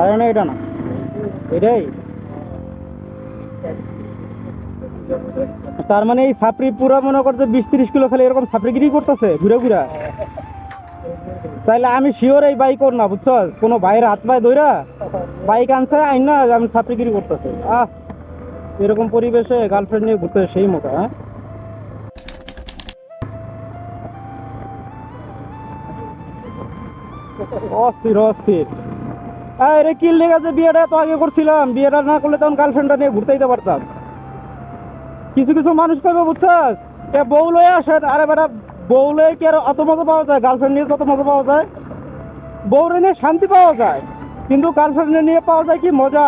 আরে এটা না। এটাই। তার মানে এই সাপড়ি পুরা মনে করছে বিশ তিরিশ কিলো খালি এরকম সাপড়িগিরি করতেছে, ঘুরে ঘুরে। তাইলে আমি শিওর এই বাইক ওর না, বুঝছস? কোনো বাইরের হাত পায়ে ধইরা বাইক আনছে, আইন না আমি সাপড়িগিরি করতেছে। আহ, এরকম পরিবেশে গার্লফ্রেন্ড নিয়ে ঘুরতে সেই মতো হ্যাঁ? অস্থির অস্থির। আরে কি লেগে যে বিয়েটা তো আগে করছিলাম। বিয়েটা না করলে তখন গার্লফ্রেন্ডটা নিয়ে ঘুরতে যেতে পারতাম। কিছু কিছু মানুষ কইবে, বুঝছস? এ বউ লয়ে আসেন। আরে বেটা, বউ লয়ে কি আর অত মজা পাওয়া যায়? গার্লফ্রেন্ড নিয়ে যত মজা পাওয়া যায়, বউরে নিয়ে শান্তি পাওয়া যায়। কিন্তু গার্লফ্রেন্ড নিয়ে পাওয়া যায় কি মজা?